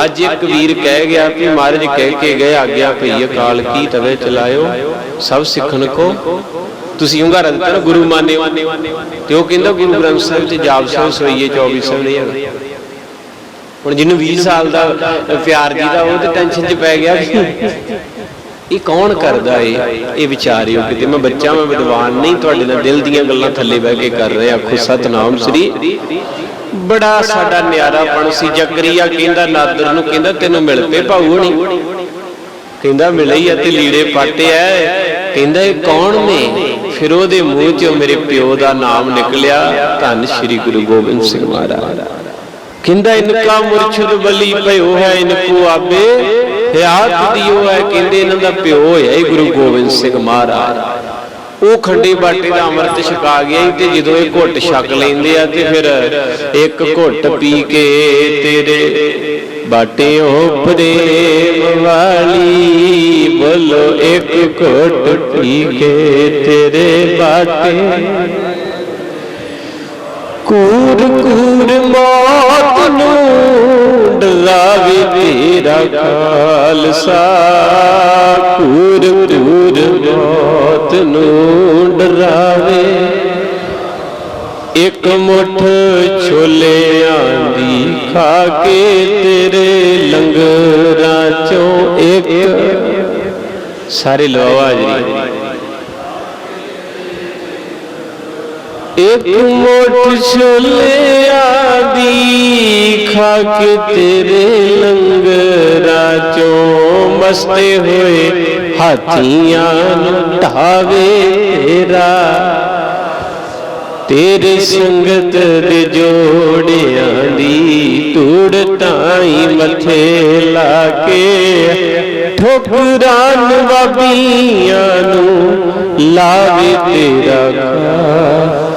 ਅੱਜ ਇੱਕ ਵੀਰ ਕਹਿ ਗਿਆ ਕਿ ਮਹਾਰਾਜ ਕਹਿ ਕੇ ਗਏ ਆਗਿਆ ਭਈ ਅਕਾਲ ਕੀ ਤਵੇ ਚਲਾਇਓ? ਸਭ ਸਿੱਖਣ ਕੋ ਤੁਸੀਂ ਹੁੰਗਾਰਾ ਦਿੱਤਾ ਨਾ ਗੁਰੂ ਮਾਨਿਓ ਤੇ ਉਹ ਕਹਿੰਦਾ ਗੁਰੂ ਗ੍ਰੰਥ ਸਾਹਿਬ ਤੇ ਜਾਪ ਸਾਹਿਬ 2400 ਨਹੀਂ ਹੈਗਾ ਹੁਣ ਜਿਹਨੂੰ 20 ਸਾਲ ਦਾ ਪਿਆਰ ਜੀ ਦਾ ਉਹ ਤੇ ਟੈਨਸ਼ਨ 'ਚ ਪੈ ਗਿਆ। ਇਹ ਕੌਣ ਕਰਦਾ ਏ? ਇਹ ਵਿਚਾਰਿਓ ਕਿਤੇ ਮੈਂ ਬੱਚਾ ਮੈਂ ਵਿਦਵਾਨ ਨਹੀਂ ਤੁਹਾਡੇ ਨਾਲ ਦਿਲ ਦੀਆਂ ਗੱਲਾਂ ਥੱਲੇ ਬਹਿ ਕੇ ਕਰ ਰਿਹਾ ਆਖੋ ਸਤਨਾਮ ਸ੍ਰੀ। ਬੜਾ ਸਾਡਾ ਨਿਆਰਾਪਣ ਸੀ ਜਕਰੀਆ ਕਹਿੰਦਾ ਨਾਦਰ ਨੂੰ ਕਹਿੰਦਾ ਤੈਨੂੰ ਮਿਲ ਪਏ ਭਾਊ ਹਣੀ। ਕਹਿੰਦਾ ਮਿਲੇ ਹੀ ਆ ਤੇ ਲੀੜੇ ਪਾਟੇ ਐ। ਕਹਿੰਦਾ ਇਹ ਕੌਣ ਨੇ? ਫਿਰ ਉਹਦੇ ਮੂੰਹ ਚੋਂ ਮੇਰੇ ਪਿਓ ਦਾ ਨਾਮ ਨਿਕਲਿਆ ਧੰਨ ਸ੍ਰੀ ਗੁਰੂ ਗੋਬਿੰਦ ਸਿੰਘ ਮਹਾਰਾਜ। ਕਹਿੰਦਾ ਇਨਕਾ ਮੁਰਸ਼ਿਦ ਬਲੀ ਭਇਓ ਹੈ ਇਨਕੂ ਆਬੇ ਹਿਆਤ ਦਿਓ ਹੈ ਕਹਿੰਦੇ ਇਹਨਾਂ ਦਾ ਪਿਓ ਹੋਇਆ ਹੀ ਗੁਰੂ ਗੋਬਿੰਦ ਸਿੰਘ ਮਹਾਰਾਜ। ਉਹ ਖੰਡੇ ਬਾਟੇ ਦਾ ਅੰਮ੍ਰਿਤ ਛਕਾ ਗਿਆ ਤੇ ਜਦੋਂ ਇਹ ਘੁੱਟ ਛਕ ਲੈਂਦੇ ਆ ਤੇ ਫਿਰ ਇੱਕ ਘੁੱਟ ਪੀ ਕੇ ਤੇਰੇ ਬਾਟਿਓ ਪ੍ਰੇਮ ਵਾਲੀ ਬੋਲੋ ਇੱਕ ਘੁੱਟ ਪੀਕੇ ਤੇਰੇ ਬਾਟੇ ਕੂਰ ਕੂਰ ਮੌਤ ਨੂੰ ਡਰਾਵੇ ਤੇਰਾ ਖਾਲਸਾ। ਕੂਰ ਕੂਰ ਮੌਤ ਨੂੰ ਡਰਾਵੇ। ਇੱਕ ਮੁੱਠ ਛੋਲਿਆਂ ਦੀ ਖਾ ਕੇ ਤੇਰੇ ਲੰਗਰਾਂ ਚੋਂ ਇੱਕ। ਸਾਰੇ ਲਵਾਵਾ ਜੀ। ਛੋਲਿਆਂ ਦੀ ਖਾ ਕੇ ਤੇਰੇ ਲੰਗਰਾਂ ਚੋਂ ਮਸਤੇ ਹੋਏ ਹਾਥੀਆਂ ਨੂੰ ਢਾਵੇ ਤੇਰਾ ਤੇਰੇ ਸੰਗਤ ਦੇ ਜੋੜਿਆਂ ਦੀ ਧੂੜ ਤਾਈ ਮੱਥੇ ਲਾ ਕੇ ਠੋਕਰਾਂ ਨਵਾਬੀਆਂ ਨੂੰ ਲਾਵੇ ਤੇਰਾ ਖਾ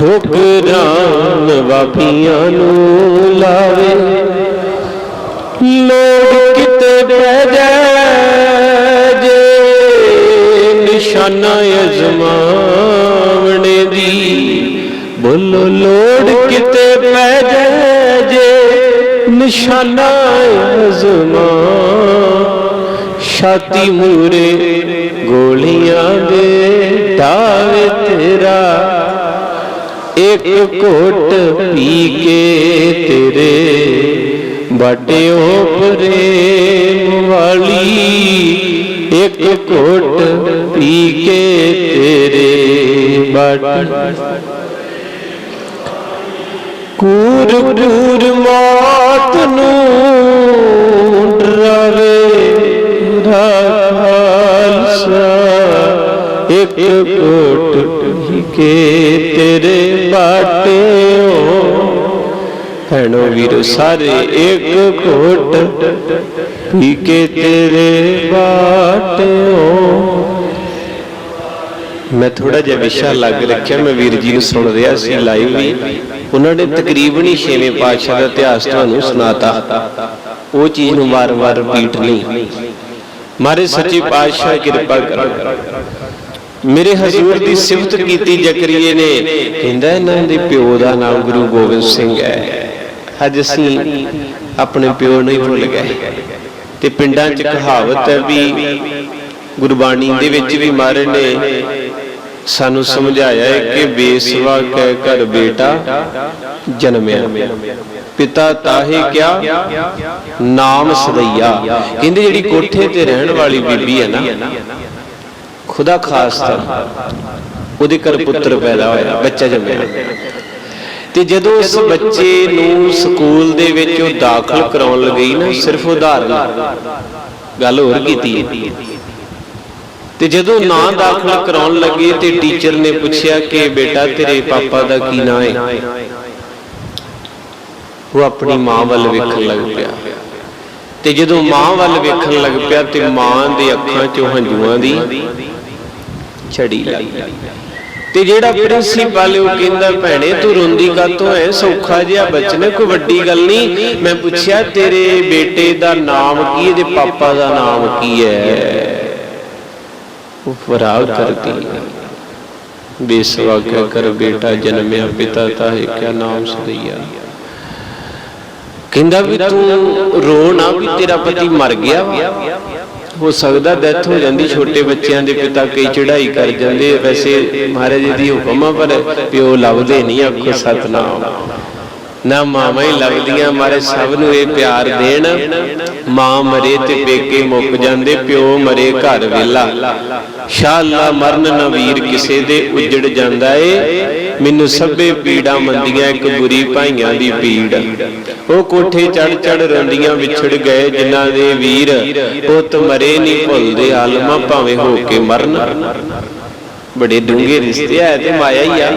ਠੋਕਰਾਂ ਨਵਾਬੀਆਂ ਨੂੰ ਲਾਵੇ ਲੋੜ ਕਿਤੇ ਪੈ ਜਾਏ ਜੇ ਨਿਸ਼ਾਨਾ ਅਜ਼ਮਾਵਣੇ ਦੀ ਬੋਲੋ ਲੋੜ ਕਿਤੇ ਪੈ ਜਾਏ ਜੇ ਨਿਸ਼ਾਨਾ ਅਜ਼ਮਾ ਛਾਤੀ ਮੂਰੇ ਗੋਲੀਆਂ ਦੇ ਢਾਵੇ ਤੇਰਾ ਇੱਕ ਘੁੱਟ ਪੀ ਕੇ ਤੇਰੇ ਬਾਟਿਓ ਪ੍ਰੇਮ ਵਾਲੀ ਇੱਕ ਘੁੱਟ ਪੀ ਕੇ ਤੇਰੇ ਬਾਟੇ ਕੂਰ ਕੂਰ ਮੌਤ ਨੂੰ ਡਰਾਵੇ ਖਾਲਸਾ। ਇੱਕ ਘੁੱਟ ਕੇ ਤੇਰੇ ਬਾਟਿਓ ਭੈਣੋ ਵੀਰੋ, ਸਾਰੇ ਇੱਕ ਘੁੱਟ ਪੀ ਕੇ ਤੇਰੇ ਬਾਟਿਓ ਮੈਂ ਥੋੜਾ ਜਿਹਾ ਵਿਸ਼ਾ ਲੱਗ ਰੱਖਿਆ, ਮੈਂ ਵੀਰ ਜੀ ਨੂੰ ਸੁਣ ਰਿਹਾ ਸੀ ਲਾਈਵ ਵੀ। ਉਹਨਾਂ ਨੇ ਤਕਰੀਬਨ ਹੀ ਛੇਵੇਂ ਪਾਤਸ਼ਾਹ ਦਾ ਇਤਿਹਾਸ ਤੁਹਾਨੂੰ ਸੁਣਾਤਾ। ਉਹ ਚੀਜ਼ ਨੂੰ ਵਾਰ-ਵਾਰ ਰਿਪੀਟ ਨਹੀਂ ਮਾਰੇ ਸੱਚੇ ਪਾਤਸ਼ਾਹ, ਕਿਰਪਾ ਕਰੋ। ਮੇਰੇ ਹਜ਼ੂਰ ਦੀ ਸਿਫਤ ਕੀਤੀ ਜ਼ਕਰੀਏ ਨੇ। ਕਹਿੰਦਾ ਇਹਨਾਂ ਦੇ ਪਿਓ ਦਾ ਨਾਮ ਗੁਰੂ ਗੋਬਿੰਦ ਸਿੰਘ ਹੈ। ਅੱਜ ਅਸੀਂ ਆਪਣੇ ਪਿਓ ਨੂੰ ਭੁੱਲ ਗਏ। ਤੇ ਪਿੰਡਾਂ 'ਚ ਕਹਾਵਤ ਹੈ ਵੀ ਗੁਰਬਾਣੀ ਦੇ ਵਿੱਚ ਵੀ ਮਹਾਰਾਜ ਨੇ। ਸਾਨੂੰ ਸਮਝਾਇਆ ਹੈ ਕਿ ਬੇਸਵਾ ਕਹਿ ਕਰ ਬੇਟਾ ਜਨਮਿਆ। ਪਿਤਾ ਤਾਹੇ ਕਿਆ? ਨਾਮ ਸਦਈਆ। ਕਹਿੰਦੇ ਜਿਹੜੀ ਕੋਠੇ ਤੇ ਰਹਿਣ ਵਾਲੀ ਬੀਬੀ ਹੈ ਨਾ ਖੁਦਾ ਖਾਸਤਾ ਉਹਦੇ ਘਰ ਪੁੱਤਰ ਪੈਦਾ ਹੋਇਆ ਬੱਚਾ ਜੰਮਿਆ। ਤੇ ਜਦੋਂ ਉਸ ਬੱਚੇ ਨੂੰ ਸਕੂਲ ਦੇ ਵਿੱਚ ਉਹ ਦਾਖਲ ਕਰਾਉਣ ਲੱਗੀ ਨਾ ਸਿਰਫ ਉਦਾਹਰਨ ਗੱਲ ਹੋਰ ਕੀਤੀ ਤੇ ਜਦੋਂ ਨਾਂ ਦਾਖਲ ਕਰਾਉਣ ਲੱਗੇ ਤੇ ਟੀਚਰ ਨੇ ਪੁੱਛਿਆ ਕਿ ਬੇਟਾ ਤੇਰੇ ਪਾਪਾ ਦਾ ਕੀ ਨਾਂ ਹੈ ਉਹ ਆਪਣੀ ਮਾਂ ਵੱਲ ਵੇਖਣ ਲੱਗ ਪਿਆ। ਤੇ ਜਦੋਂ ਮਾਂ ਵੱਲ ਵੇਖਣ ਲੱਗ ਪਿਆ ਤੇ ਮਾਂ ਦੇ ਅੱਖਾਂ 'ਚੋਂ ਹੰਝੂਆਂ ਦੀ ਛੜੀ ਲੱਗ ਤੇ ਜਿਹੜਾ ਪ੍ਰਿੰਸੀਪਲ ਉਹ ਕਹਿੰਦਾ ਭੈਣੇ ਤੂੰ ਰੋਂਦੀ ਕਾਤੋਂ ਐ ਸੌਖਾ ਜਿਹਾ ਬਚਨ ਕੋਈ ਵੱਡੀ ਗੱਲ ਨਹੀਂ। ਮੈਂ ਪੁੱਛਿਆ ਤੇਰੇ ਬੇਟੇ ਦਾ ਨਾਮ ਕੀ ਇਹਦੇ ਪਾਪਾ ਦਾ ਨਾਮ ਕੀ ਹੈ? ਉਹ ਫਰਾਗ ਕਰਦੀ ਬੇਸਵਾ ਕਰ ਬੇਟਾ ਜਨਮਿਆ ਪਿਤਾ ਤਾਹੇ ਕਿਆ ਨਾਮ ਸਦਈਆ ਕਹਿੰਦਾ ਵੀ ਤੂੰ ਰੋ ਨਾ ਵੀ ਤੇਰਾ ਪਤੀ ਮਰ ਗਿਆ ਹੋ ਸਕਦਾ ਡੈਥ ਹੋ ਜਾਂਦੀ, ਛੋਟੇ ਬੱਚਿਆਂ ਦੇ ਪਿਤਾ ਕਈ ਚੜ੍ਹਾਈ ਕਰ ਜਾਂਦੇ, ਵੈਸੇ ਮਹਾਰਾਜ ਜੀ ਦੀ ਹੁਕਮ ਪਰ ਪਿਓ ਲੱਭਦੇ ਨਹੀਂ ਆਖੋ ਸਤਨਾਮ। ਨਾ ਮਾਵਾਂ ਹੀ ਲੱਗਦੀਆਂ ਮਾਰੇ ਸਭ ਨੂੰ ਇਹ ਪਿਆਰ ਦੇਣ। ਮਾਂ ਮਰੇ ਤੇ ਪੇਕੇ ਮੁੱਕ ਜਾਂਦੇ, ਪਿਓ ਮਰੇ ਘਰ ਵੇਲਾ ਸ਼ਾਹ ਅੱਲਾ ਮਰਨ ਨਾ ਵੀਰ ਕਿਸੇ ਦੇ ਉਜੜ ਜਾਂਦਾ ਏ। ਮੈਨੂੰ ਸਭੇ ਪੀੜਾਂ ਮੰਦੀਆਂ ਇੱਕ ਬੁਰੀ ਭਾਈਆਂ ਦੀ ਪੀੜ। ਉਹ ਕੋਠੇ ਚੜ ਚੜ ਰੋਂਦੀਆਂ ਵਿਛੜ ਗਏ, ਜਿਨ੍ਹਾਂ ਦੇ ਵੀਰ ਪੁੱਤ ਮਰੇ ਨਹੀਂ ਭੁੱਲਦੇ, ਆਲਮਾ ਭਾਵੇਂ ਹੋ ਕੇ ਮਰਨ। ਬੜੇ ਡੂੰਘੇ ਰਿਸ਼ਤੇ ਆ ਤੇ ਮਾਇਆ ਹੀ ਆ।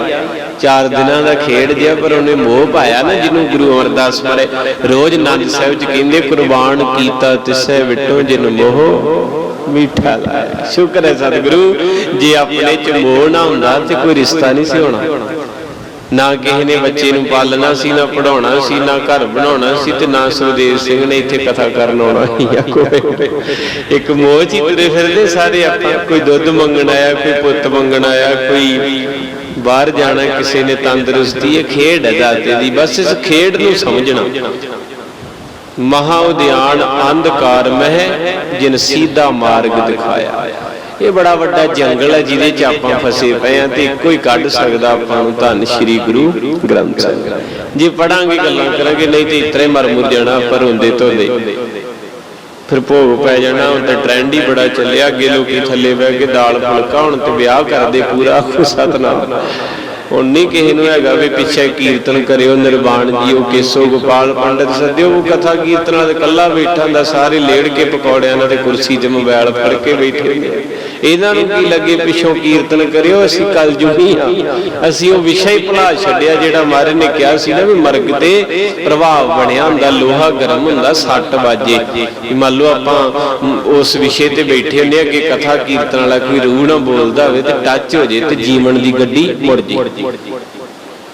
ਚਾਰ ਦਿਨਾਂ ਦਾ ਖੇਡ ਜਿਆ ਪਰ ਉਹਨੇ ਮੋਹ ਪਾਇਆ ਨਾ ਜਿਹਨੂੰ ਗੁਰੂ ਅਮਰਦਾਸ ਮਾਰੇ। ਰੋਜ਼ ਨੰਦ ਸਾਹਿਬ ਚ ਕਹਿੰਦੇ, ਕੁਰਬਾਨ ਕੀਤਾ ਤਿਸੈ ਵਿਟੋ ਜਿਨ ਮੋਹ ਮੀਠਾ ਲਾਇਆ। ਸ਼ੁਕਰ ਹੈ ਸਤਿਗੁਰੂ, ਜੇ ਆਪਣੇ ਚ ਮੋਹ ਨਾ ਹੁੰਦਾ, ਤੇ ਕੋਈ ਰਿਸ਼ਤਾ ਨਹੀਂ ਸੀ ਹੋਣਾ। ਨਾ ਕਿਸੇ ਨੇ ਬੱਚੇ ਨੂੰ ਪਾਲਣਾ ਸੀ, ਨਾ ਪੜਾਉਣਾ ਸੀ, ਨਾ ਘਰ ਬਣਾਉਣਾ ਸੀ ਤੇ ਨਾ ਸੁਖਦੇਵ ਸਿੰਘ ਨੇ ਇੱਥੇ ਕਥਾ ਕਰਨ ਆਉਣਾ ਜਾਂ ਕੋਈ। ਇੱਕ ਮੋਹ ਚ ਤੁਰੇ ਫਿਰਦੇ ਸਾਰੇ ਆਪਾਂ, ਕੋਈ ਦੁੱਧ ਮੰਗਣ ਆਇਆ, ਕੋਈ ਪੁੱਤ ਮੰਗਣ ਆਇਆ, ਕੋਈ ਬਾਹਰ ਜਾਣਾ, ਕਿਸੇ ਨੇ ਤੰਦਰੁਸਤੀ ਇਹ ਖੇਡ ਹੈ ਦਾਤੇ ਦੀ, ਬਸ ਇਸ ਖੇਡ ਨੂੰ ਸਮਝਣਾ। ਮਹਾ ਉਦਿਆਨ ਅੰਧਕਾਰ ਮਹਿ, ਜਿਨ ਸੀਧਾ ਮਾਰਗ ਦਿਖਾਇਆ। ਇਹ ਬੜਾ ਵੱਡਾ ਜੰਗਲ ਹੈ ਜਿਹਦੇ 'ਚ ਆਪਾਂ ਫਸੇ ਪਏ ਆ ਤੇ ਇੱਕੋ ਹੀ ਕੱਢ ਸਕਦਾ ਆਪਾਂ ਨੂੰ ਧੰਨ ਸ਼੍ਰੀ ਗੁਰੂ ਗ੍ਰੰਥ ਸਾਹਿਬ। ਜੇ ਪੜਾਂਗੇ, ਗੱਲਾਂ ਕਰਾਂਗੇ, ਨਹੀਂ ਤੇ ਇਤਰੇ ਮਰ ਮੁਰ ਜਾਣਾ ਪਰ ਹੁੰਦੇ ਧੋਦੇ। ਫਿਰ ਭੋਗ ਪੈ ਜਾਣਾ, ਹੁਣ ਤਾਂ ਟ੍ਰੈਂਡ ਹੀ ਬੜਾ ਚੱਲਿਆ, ਅੱਗੇ ਲੋਕੀ ਥੱਲੇ ਬਹਿ ਕੇ ਦਾਲ ਫੁਲਕਾ ਹੁਣ ਤੇ ਵਿਆਹ ਕਰਦੇ ਪੂਰਾ, ਸਤਨਾਮ। ਹੁਣ ਨਹੀਂ ਕਿਸੇ ਨੂੰ ਹੈਗਾ ਵੀ ਪਿੱਛੇ ਕੀਰਤਨ ਕਰਿਓ, ਨਿਰਵਾਣ ਜੀਓ, ਕੇਸੋ ਗੋਪਾਲ ਪੰਡਤ ਸੱਦਿਓ, ਉਹ ਕਥਾ ਕੀਰਤਨ ਨਾਲ ਇਕੱਲਾ ਬੈਠਾ ਹੁੰਦਾ, ਸਾਰੇ ਲੇੜ ਕੇ ਪਕੌੜਿਆਂ ਨਾਲ ਤੇ ਕੁਰਸੀ 'ਚ ਮੋਬਾਈਲ ਫੜ ਕੇ ਬੈਠੇ ਹੁੰਦੇ ਇਹਨਾਂ ਨੂੰ ਕੀ ਲੱਗੇ ਪਿੱਛੋਂ ਕੀਰਤਨ ਕਰਿਓ, ਅਸੀਂ ਕੱਲ ਜੁਗੀ ਹਾਂ ਅਸੀਂ ਉਹ ਵਿਸ਼ਾ ਹੀ ਭੁਲਾ ਛੱਡਿਆ, ਜਿਹੜਾ ਮਹਾਰਾਜ ਨੇ ਕਿਹਾ ਸੀ ਨਾ ਵੀ ਮਰਗ ਤੇ ਪ੍ਰਭਾਵ ਬਣਿਆ ਹੁੰਦਾ, ਲੋਹਾ ਗਰਮ ਹੁੰਦਾ, ਸੱਟ ਵਾਜੇ। ਵੀ ਮੰਨ ਲਓ ਆਪਾਂ ਉਸ ਵਿਸ਼ੇ ਤੇ ਬੈਠੇ ਹੁੰਦੇ ਆ ਕਿ ਕਥਾ ਕੀਰਤਨ ਵਾਲਾ ਕੋਈ ਰੂਹ ਨਾ ਬੋਲਦਾ ਹੋਵੇ ਤੇ ਟੱਚ ਹੋ ਜੇ ਤੇ ਜੀਵਨ ਦੀ ਗੱਡੀ ਮੁੜ ਜੇ।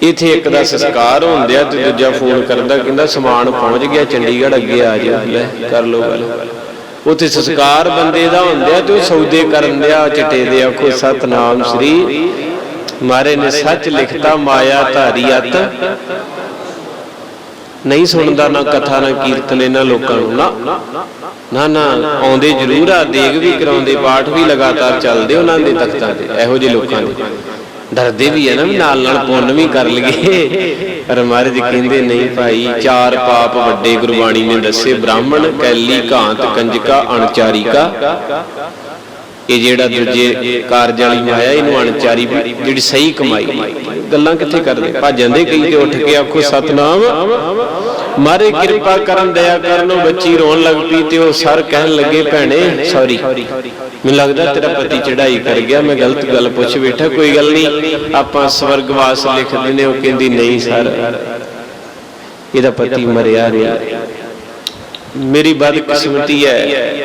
ਇੱਥੇ ਇੱਕ ਦਾ ਸੰਸਕਾਰ ਹੁੰਦਿਆ ਤੇ ਦੂਜਾ ਫੋਨ ਕਰਦਾ, ਕਹਿੰਦਾ ਸਮਾਨ ਪਹੁੰਚ ਗਿਆ, ਚੰਡੀਗੜ੍ਹ ਅੱਗੇ ਆ ਜਾ ਲੈ, ਕਰ ਲੋ ਗੱਲ। ਉੱਥੇ ਸੰਸਕਾਰ ਬੰਦੇ ਦਾ ਹੁੰਦਿਆ ਤੇ ਉਹ ਸੌਦੇ ਕਰਨ ਦਿਆ ਚਟੇ ਦੇ ਆਖੋ, ਸਤਨਾਮ ਸ੍ਰੀ ਮਾਰੇ ਨੇ ਸੱਚ ਲਿਖਤਾ, ਮਾਇਆ ਧਾਰੀ ਨਹੀਂ ਸੁਣਦਾ ਨਾ ਕਥਾ, ਨਾ ਕੀਰਤਨ ਇਹਨਾਂ ਲੋਕਾਂ ਨੂੰ, ਨਾ। ਨਾ ਨਾ, ਆਉਂਦੇ ਜ਼ਰੂਰ ਆ ਦੇਗ ਵੀ ਕਰਾਉਂਦੇ, ਪਾਠ ਵੀ ਲਗਾਤਾਰ ਚੱਲਦੇ ਉਹਨਾਂ ਦੇ ਤਖਤਾਂ ਤੇ, ਇਹੋ ਜਿਹੇ ਲੋਕਾਂ ਦੇ। ਡਰਦੇ ਵੀ ਆ ਨਾ ਵੀ ਨਾਲ ਨਾਲ ਪੁੰਨ ਵੀ ਕਰ ਲਈਏ ਪਰ ਮਹਾਰਾਜ ਕਹਿੰਦੇ ਨਹੀਂ ਭਾਈ ਚਾਰ ਪਾਪ ਵੱਡੇ ਗੁਰਬਾਣੀ ਨੇ ਦੱਸੇ ਬ੍ਰਾਹਮਣ ਕੈਲੀ ਘਾਂਤ ਕੰਜਕਾ ਅਣਚਾਰੀਕਾ ਇਹ ਜਿਹੜਾ ਦੂਜੇ ਕਾਰਜ ਵਾਲੀ ਮਾਇਆ ਇਹਨੂੰ ਅਣਚਾਰੀ ਜਿਹੜੀ ਸਹੀ ਕਮਾਈ ਗੱਲਾਂ ਕਿੱਥੇ ਕਰਦੇ ਭੱਜਦੇ ਕਈ ਤੇ ਉੱਠ ਕੇ ਆਖੋ ਸਤਨਾਮ ਮਾਰੇ ਕਿਰਪਾ ਕਰਨ ਦਇਆ ਕਰਨ ਬੱਚੀ ਰੋਣ ਲੱਗ ਪਈ ਤੇ ਉਹ ਸਰ ਕਹਿਣ ਲੱਗੇ ਭੈਣੇ ਸੌਰੀ ਮੈਨੂੰ ਲੱਗਦਾ ਤੇਰਾ ਪਤੀ ਚੜਾਈ ਕਰ ਗਿਆ ਮੈਂ ਗਲਤ ਗੱਲ ਪੁੱਛ ਬੈਠਾ ਕੋਈ ਗੱਲ ਨਹੀਂ ਆਪਾਂ ਸਵਰਗਵਾਸ ਲਿਖਦੇ ਨੇ ਉਹ ਕਹਿੰਦੀ ਨਹੀਂ ਸਰ। ਇਹਦਾ ਪਤੀ ਮਰਿਆ ਰਿਹਾ। ਮੇਰੀ ਬਦਕਿਸਮਤੀ ਹੈ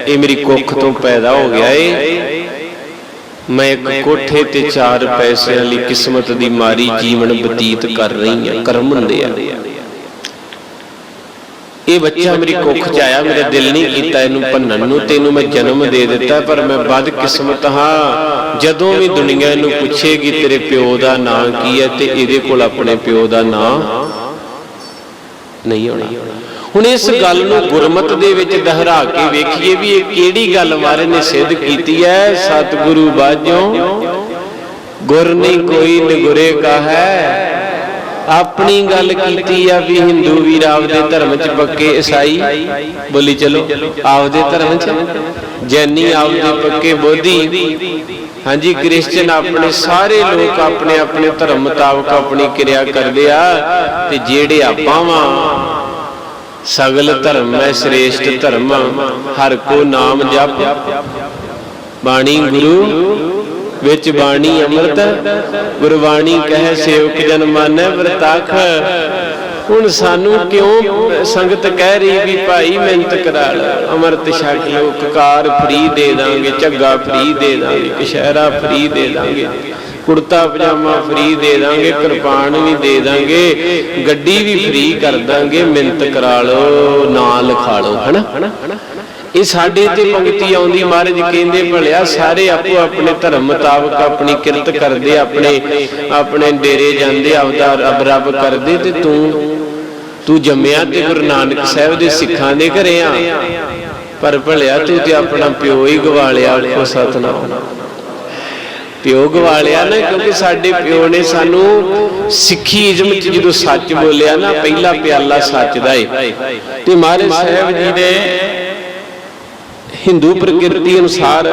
ਇਹ ਮੇਰੀ ਕੁੱਖ ਤੋਂ ਪੈਦਾ ਹੋ ਗਿਆ ਏ। ਮੈਂ ਇੱਕ ਕੋਠੇ ਤੇ ਚਾਰ ਪੈਸਿਆਂ ਲਈ ਕਿਸਮਤ ਦੀ ਮਾਰੀ ਜੀਵਨ ਬਤੀਤ ਕਰ ਰਹੀ ਹਾਂ ਕਰਮ ਹੁੰਦੇ ਆ। ਇਹ ਬੱਚਾ ਮੇਰੀ ਕੁੱਖ ਚ ਆਇਆ ਮੇਰਾ ਦਿਲ ਨਹੀਂ ਕੀਤਾ ਇਹਨੂੰ ਭੰਨਣ ਨੂੰ ਤੈਨੂੰ ਮੈਂ ਜਨਮ ਦੇ ਦਿੱਤਾ ਪਰ ਮੈਂ ਬਦਕਿਸਮਤ ਹਾਂ। ਜਦੋਂ ਵੀ ਦੁਨੀਆ ਇਹਨੂੰ ਪੁੱਛੇਗੀ ਤੇਰੇ ਪਿਓ ਦਾ ਨਾਂ ਕੀ ਹੈ ਤੇ ਇਹਦੇ ਕੋਲ ਆਪਣੇ ਪਿਓ ਦਾ ਨਾਂ ਨਹੀਂ ਹੋਣਾ। ਹੁਣ। ਇਸ ਗੱਲ ਨੂੰ ਗੁਰਮਤ ਦੇ ਵਿੱਚ ਦਹਰਾ ਕੇ ਵੇਖੀਏ ਵੀ ਇਹ ਕਿਹੜੀ ਗੱਲ ਮਾਰੇ ਨੇ ਸਿੱਧ ਕੀਤੀ ਹੈ? ਸਤਿਗੁਰੂ ਬਾਝੋਂ ਗੁਰ ਨਹੀਂ ਕੋਈ ਨਿਗੁਰੇ ਕਾ ਹੈ ਆਪਣੀ ਗੱਲ ਕੀਤੀ ਆ ਵੀ ਹਿੰਦੂ ਵੀਰ ਆਪਦੇ ਧਰਮ ਚ ਪੱਕੇ ਈਸਾਈ। ਬੋਲੀ ਚਲੋ, ਆਪਦੇ ਧਰਮ ਚ। ਜੈਨੀ ਆਪਦੇ ਪੱਕੇ ਬੋਧੀ। ਹਾਂਜੀ, ਕ੍ਰਿਸਚਨ ਆਪਣੇ ਸਾਰੇ ਲੋਕ ਆਪਣੇ ਆਪਣੇ ਧਰਮ ਮੁਤਾਬਕ ਆਪਣੀ ਕਿਰਿਆ ਕਰਦੇ ਆ ਤੇ ਜਿਹੜੇ ਆਪਾਂ ਵਾਂ, ਸਗਲ ਧਰਮ ਹੈ, ਸ੍ਰੇਸ਼ਟ ਧਰਮ, ਹਰ ਕੋ ਨਾਮ ਜਪ। ਬਾਣੀ ਗੁਰੂ ਵਿੱਚ ਬਾਣੀ ਅੰਮ੍ਰਿਤ, ਗੁਰਬਾਣੀ ਕਹੇ ਸੇਵਕ ਜਨ ਮਾਨੈ ਵਰਤਾਖ। ਹੁਣ ਸਾਨੂੰ ਕਿਉਂ ਸੰਗਤ ਕਹਿ ਰਹੀ ਵੀ ਭਾਈ ਮਿਹਨਤ ਕਰਾ ਲੈ, ਅੰਮ੍ਰਿਤ ਛਕ ਲੋ ਕਕਾਰ ਫਰੀ ਦੇ ਦਾਂਗੇ, ਝੱਗਾ ਫਰੀ ਦੇ ਦਾਂਗੇ ਕਸ਼ਹਿਰਾ ਫਰੀ ਦੇ ਦਾਂਗੇ, ਕੁੜਤਾ ਪਜਾਮਾ ਫਰੀ ਦੇ ਦਾਂਗੇ, ਕਿਰਪਾਨ ਵੀ ਦੇ ਦਾਂਗੇ, ਗੱਡੀ ਵੀ ਫ੍ਰੀ ਕਰ ਦਾਂਗੇ, ਮਿਹਨਤ ਕਰਾ ਲਓ ਨਾਂ ਲਿਖਾ ਲਓ, ਹਨਾ? ਇਹ ਸਾਡੇ ਤੇ ਪੰਕਤੀ ਆਉਂਦੀ ਮਹਾਰਾਜ ਕਹਿੰਦੇ ਭਲਿਆ ਸਾਰੇ ਆਪੋ ਆਪਣੇ ਧਰਮ ਮੁਤਾਬਕ ਆਪਣੀ ਕਿਰਤ ਕਰਦੇ ਆਪਣੇ ਆਪਣੇ ਡੇਰੇ ਜਾਂਦੇ ਆਪਦਾ ਰੱਬ ਰੱਬ ਕਰਦੇ ਤੇ ਤੂੰ ਤੂੰ ਜੰਮਿਆ ਤੇ ਗੁਰੂ ਨਾਨਕ ਸਾਹਿਬ ਦੇ ਸਿੱਖਾਂ ਦੇ ਘਰੇ ਆ। ਪਰ ਭਲਿਆ ਤੂੰ ਤੇ ਆਪਣਾ ਪਿਓ ਹੀ ਗਵਾ ਲਿਆ ਆਖੋ ਸਤਨਾਮ। ਪਿਓ ਗਵਾਲਿਆ ਨਾ ਕਿਉਂਕਿ ਸਾਡੇ ਪਿਓ ਨੇ ਸਾਨੂੰ ਸਿੱਖੀ ਇਜ਼ਮ ਚ ਜਦੋਂ ਸੱਚ ਬੋਲਿਆ ਨਾ ਪਹਿਲਾ ਪਿਆਲਾ ਸੱਚ ਦਾ ਏ। ਤੇ ਮਹਾਰਾਜ ਸਾਹਿਬ ਜੀ ਨੇ ਹਿੰਦੂ ਪ੍ਰਕਿਰਤੀ ਅਨੁਸਾਰ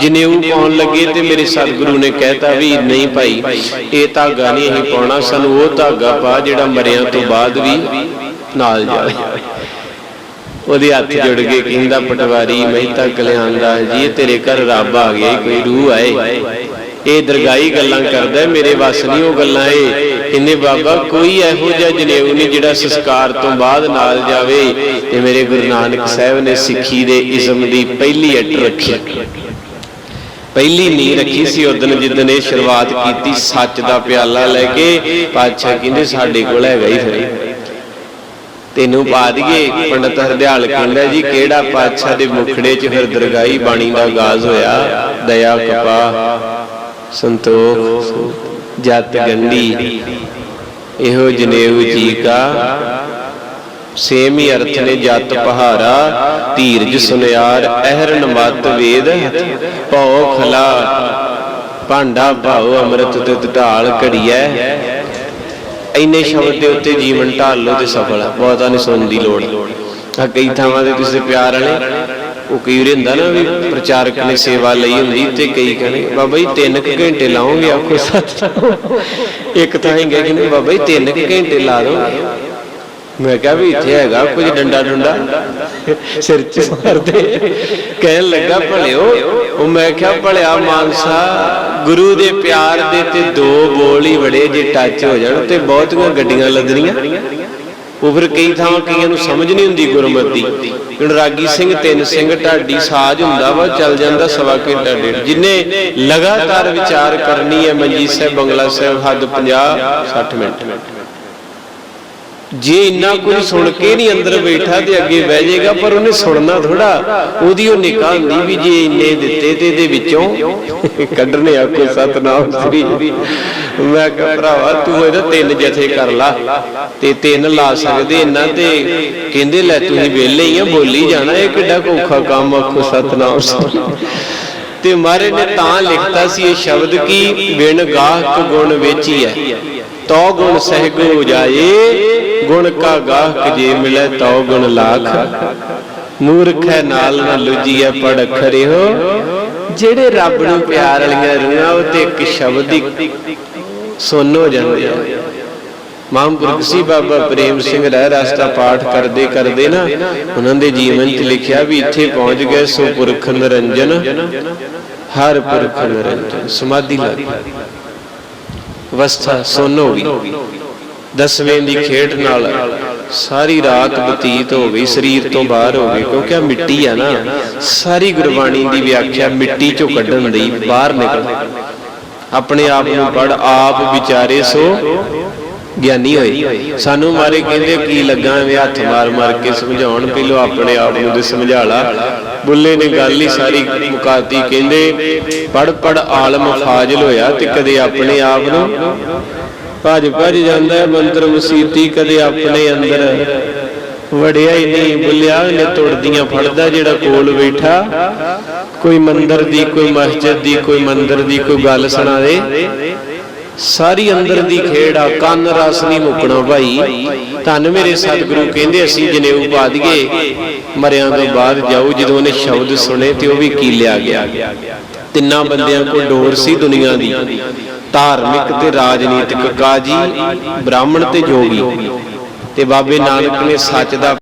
ਜਨੇਊ ਪਾਉਣ ਲੱਗੇ ਤੇ ਮੇਰੇ ਸਤਿਗੁਰੂ ਨੇ ਕਹਿਤਾ ਵੀ ਨਹੀਂ ਭਾਈ, ਇਹ ਧਾਗਾ ਨਹੀਂ ਅਸੀਂ ਪਾਉਣਾ, ਸਾਨੂੰ ਉਹ ਧਾਗਾ ਪਾ ਜਿਹੜਾ ਮਰਿਆਂ ਤੋਂ ਬਾਅਦ ਵੀ ਨਾਲ ਜਾਵੇ। ਉਹਦੇ ਹੱਥ ਜੁੜ ਕੇ ਕਹਿੰਦਾ, ਪਟਵਾਰੀ ਮਹਿਤਾ ਕਲਿਆਣ ਦਾ ਜੀ ਤੇਰੇ ਘਰ ਰੱਬ ਆ ਗਿਆ ਕੋਈ ਰੂਹ ਆਏ ਇਹ। ਦਰਗਾਈ ਗੱਲਾਂ ਕਰਦਾ, ਮੇਰੇ ਵੱਸ ਨਹੀਂ ਉਹ ਗੱਲਾਂ ਏ ਕਹਿੰਦੇ ਬਾਬਾ, ਕੋਈ ਇਹੋ ਜਿਹਾ ਜਨੇਊ ਨਹੀਂ ਜਿਹੜਾ ਸੰਸਕਾਰ ਤੋਂ ਬਾਅਦ ਨਾਲ ਜਾਵੇ। ਤੇ ਮੇਰੇ ਗੁਰੂ ਨਾਨਕ ਸਾਹਿਬ ਨੇ ਸਿੱਖੀ ਦੇ ਇਜ਼ਮ ਦੀ ਪਹਿਲੀ ਅੱਟ ਰੱਖੀ। ਪਹਿਲੀ ਨੀਂਹ ਰੱਖੀ ਸੀ ਉਦੋਂ ਜਿੱਦਣ ਇਹ ਸ਼ੁਰੂਆਤ ਕੀਤੀ ਸੱਚ ਦਾ ਪਿਆਲਾ ਲੈ ਕੇ, ਪਾਤਸ਼ਾਹ ਕਹਿੰਦੇ ਸਾਡੇ ਕੋਲ ਹੈਗਾ ਹੀ ਫਿਰ। ਤੈਨੂੰ ਪਾ ਦਈਏ ਪੰਡਤ ਹਰਦਿਆਲ ਕਹਿੰਦਾ ਜੀ, ਕਿਹੜਾ ਪਾਤਸ਼ਾਹ ਦੇ ਮੁਖੜੇ 'ਚ ਫਿਰ ਦਰਗਾਹੀ ਬਾਣੀ ਦਾ ਆਗਾਜ਼ ਹੋਇਆ? ਦਇਆ ਕਪਾ ਸੰਤੋਖ। ਜਤ ਗੰਢੀ। ਇਹੋ ਜਨੇਊ ਜੀ ਕਾ। ਸੇਮ ਹੀ ਅਰਥ ਨੇ ਜਤ ਪਹਾਰਾ ਧੀਰਜ ਸੁਨਿਆਰ। ਅਹਰਨ ਮਤ ਵੇਦ। ਭਉ ਖਲਾ। ਭਾਂਡਾ ਭਾਉ ਅੰਮ੍ਰਿਤ ਤੇ ਢਾਲ ਘੜੀਐ। ਇੰਨੇ ਸ਼ਬਦ ਦੇ ਉੱਤੇ ਜੀਵਨ ਢਾਲ ਲੋ ਤੇ ਸਫਲ ਬਹੁਤਾ ਨਹੀਂ ਸੁਣਨ ਦੀ ਲੋੜ। ਆ ਕਈ ਥਾਵਾਂ ਤੇ ਕਿਸੇ ਪਿਆਰ ਵਾਲੇ। ਉਹ ਕਈ ਵਾਰੀ ਹੁੰਦਾ ਨਾ ਵੀ ਪ੍ਰਚਾਰਕ ਨੇ ਸੇਵਾ ਲਈ ਹੁੰਦੀ ਤੇ ਕਈ ਕਹਿੰਦੇ ਬਾਬਾ ਜੀ 3 ਘੰਟੇ ਲਾਉਂਗੇ ਆਖੋ ਸੱਚ ਇੱਕ ਤਾਂ ਹੈਗਾ ਕਿ ਨਹੀਂ ਬਾਬਾ ਜੀ 3 ਘੰਟੇ ਲਾ ਦੋ ਮੈਂ ਕਿਹਾ ਵੀ ਇੱਥੇ ਹੈਗਾ ਕੁਝ ਡੰਡਾ ਡੰਡਾ। ਸਿਰ 'ਚ ਮਾਰਦੇ। ਕਹਿਣ ਲੱਗਾ ਭਲਿਓ ਉਹ ਮੈਂ ਕਿਹਾ ਭਲਿਆ ਮਾਨਸਾ ਗੁਰੂ ਦੇ ਪਿਆਰ ਦੇ ਤੇ ਦੋ ਬੋਲ ਹੀ ਬੜੇ ਜੇ ਟੱਚ ਹੋ ਜਾਣ ਤੇ ਬਹੁਤੀਆਂ ਗੱਡੀਆਂ ਲੱਦਣੀਆਂ ਉਹ ਫਿਰ ਕਈ ਥਾਵਾਂ ਕਈਆਂ ਨੂੰ ਸਮਝ ਨਹੀਂ ਹੁੰਦੀ ਗੁਰਮਤਿ ਦੀ। ਗਣਰਾਗੀ ਸਿੰਘ, ਤਿੰਨ ਸਿੰਘ, ਢਾਡੀ ਸਾਜ ਹੁੰਦਾ ਵਾ, ਚੱਲ ਜਾਂਦਾ ਸਵਾ ਘੰਟਾ ਡੇਢ। ਜਿਨੇ ਲਗਾਤਾਰ ਵਿਚਾਰ ਕਰਨੀ ਹੈ, ਮਨਜੀਤ ਸਾਹਿਬ, ਬੰਗਲਾ ਸਾਹਿਬ, ਹੱਦ 50 60 ਮਿੰਟ। ਜੇ ਇੰਨਾ ਕੁਝ ਸੁਣ ਕੇ ਨਹੀਂ ਅੰਦਰ ਬੈਠਾ ਤੇ ਅੱਗੇ ਬਹਿ ਜਾਏਗਾ ਪਰ ਉਹਨੇ ਸੁਣਨਾ ਥੋੜਾ ਉਹਦੀ ਉਹ ਨਿਕਾਹ ਹੁੰਦੀ ਵੀ ਜੇ ਇੰਨੇ ਦਿੱਤੇ ਤੇ ਇਹਦੇ ਵਿੱਚੋਂ ਕੱਢਣੇ ਆ ਕੋਈ ਸਤਨਾਮ ਸ੍ਰੀ ਮੈਂ ਕਿਹਾ ਭਰਾਵਾ ਤੂੰ ਇਹਦਾ ਤਿੰਨ ਜਥੇ ਕਰ ਲਾ ਤੇ ਤਿੰਨ ਲਾ ਸਕਦੇ ਇੰਨਾ ਤੇ। ਕਹਿੰਦੇ ਲੈ ਤੁਸੀਂ ਵਿਹਲੇ ਹੀ ਆ ਬੋਲੀ ਜਾਣਾ ਇਹ ਕਿੱਡਾ ਔਖਾ ਕੰਮ ਆਖੋ ਸਤਨਾਮ ਸ੍ਰੀ ਤੇ ਮਹਾਰਾਜ ਨੇ ਤਾਂ ਲਿਖਤਾ ਸੀ ਇਹ ਸ਼ਬਦ ਕੀ? ਬਿਨ ਗਾਹਕ ਗੁਣ ਵੇਚੀ ਹੈ। ਤੋ ਗੁਣ ਸਹਿਗੋ ਜਾਏ ਗੁਣ ਕਾ ਗਾਹਕ ਜੇ ਮਿਲੇ ਤੋ ਗੁਣ ਲਾਖ। ਮੂਰਖ ਹੈ ਨਾਲ ਨਾ ਲੁਜੀਐ ਪੜ ਖਰੇ ਹੋ ਜਿਹੜੇ ਰੱਬ ਨੂੰ ਪਿਆਰ ਵਾਲੀਆਂ ਰੂਹਾਂ ਉਹ ਤੇ ਇੱਕ ਸ਼ਬਦ ਹੀ ਸੁਣ ਹੋ ਜਾਂਦੇ ਆ। ਮਹਾਂਪੁਰਖ ਸੀ ਬਾਬਾ ਪ੍ਰੇਮ ਸਿੰਘ ਰਹਿ ਰਸਤਾ ਪਾਠ ਕਰਦੇ ਕਰਦੇ ਨਾ, ਉਹਨਾਂ ਦੇ ਜੀਵਨ 'ਚ ਲਿਖਿਆ ਵੀ ਇੱਥੇ ਪਹੁੰਚ ਗਏ ਸੋ ਪੁਰਖ ਨਿਰੰਜਨ, ਹਰ ਪੁਰਖ ਨਿਰੰਜਨ, ਸਮਾਧੀ ਲੱਗ। ਗਈ ਅਵਸਥਾ ਸੁੰਨ ਹੋ ਗਈ ਦਸਵੇਂ ਦੀ ਖੇਡ ਨਾਲ ਸਾਰੀ ਰਾਤ ਬਤੀਤ ਹੋ ਗਈ, ਸਰੀਰ ਤੋਂ ਬਾਹਰ ਹੋ ਗਈ, ਕਿਉਂਕਿ ਆ ਮਿੱਟੀ ਆ ਨਾ, ਸਾਰੀ ਗੁਰਬਾਣੀ ਦੀ ਵਿਆਖਿਆ ਮਿੱਟੀ ਚੋਂ ਕੱਢਣ ਲਈ ਬਾਹਰ ਨਿਕਲ ਆਪਣੇ ਆਪ ਨੂੰ ਪੜ ਆਪ ਵਿਚਾਰੇ ਸੋ ਗਿਆਨੀ ਹੋਏ। ਸਾਨੂੰ ਮਾਰੇ ਕਹਿੰਦੇ ਕੀ ਲੱਗਾ ਐਵੇਂ ਹੱਥ ਮਾਰ ਮਾਰ ਕੇ ਸਮਝਾਉਣ, ਪਹਿਲੋ ਆਪਣੇ ਆਪ ਨੂੰ ਤੇ ਸਮਝਾ ਲਾ। ਬੁੱਲੇ ਨੇ ਗੱਲ ਹੀ ਸਾਰੀ ਮੁਕਾਤੀ, ਕਹਿੰਦੇ ਪੜ ਪੜ ਆਲਮ ਫਾਜ਼ਲ ਹੋਇਆ ਤੇ ਕਦੇ ਆਪਣੇ ਆਪ ਨੂੰ। ਭੱਜ ਭੱਜ ਜਾਂਦਾ ਹੈ ਮੰਤਰ ਮਸੀਤੀ, ਕਦੇ ਆਪਣੇ ਅੰਦਰ। ਵੜਿਆ ਹੀ ਨਹੀਂ, ਬੁੱਲਿਆ ਨੇ ਤੁੜਦੀਆਂ ਫੜਦਾ ਜਿਹੜਾ ਕੋਲ ਬੈਠਾ। ਕੋਈ ਮੰਦਰ ਦੀ, ਕੋਈ ਮਸਜਿਦ ਦੀ, ਕੋਈ ਮੰਦਰ ਦੀ, ਕੋਈ ਗੱਲ ਸੁਣਾ ਦੇ। ਸਾਰੀ ਅੰਦਰ ਦੀ ਖੇੜਾ ਕੰਨ ਰਸ ਨਹੀਂ ਮੁੱਕਣਾ ਭਾਈ। ਧੰਨ ਮੇਰੇ ਸਤਿਗੁਰੂ ਕਹਿੰਦੇ ਅਸੀਂ ਜਨੇਊ ਪਾ ਦਈਏ ਮਰਿਆਂ ਤੋਂ ਬਾਅਦ ਜਾਓ, ਜਦੋਂ ਉਹਨੇ ਸ਼ਬਦ ਸੁਣੇ ਤੇ ਉਹ ਵੀ ਕੀ ਲਿਆ ਗਿਆ। ਤਿੰਨਾਂ ਬੰਦਿਆਂ ਕੋਲ ਡੋਰ ਸੀ ਦੁਨੀਆ ਦੀ, ਧਾਰਮਿਕ ਤੇ ਰਾਜਨੀਤਿਕ ਕਾਜੀ, ਬ੍ਰਾਹਮਣ ਤੇ ਜੋਗੀ। ਤੇ ਬਾਬੇ ਨਾਨਕ ਨੇ ਸੱਚ ਦਾ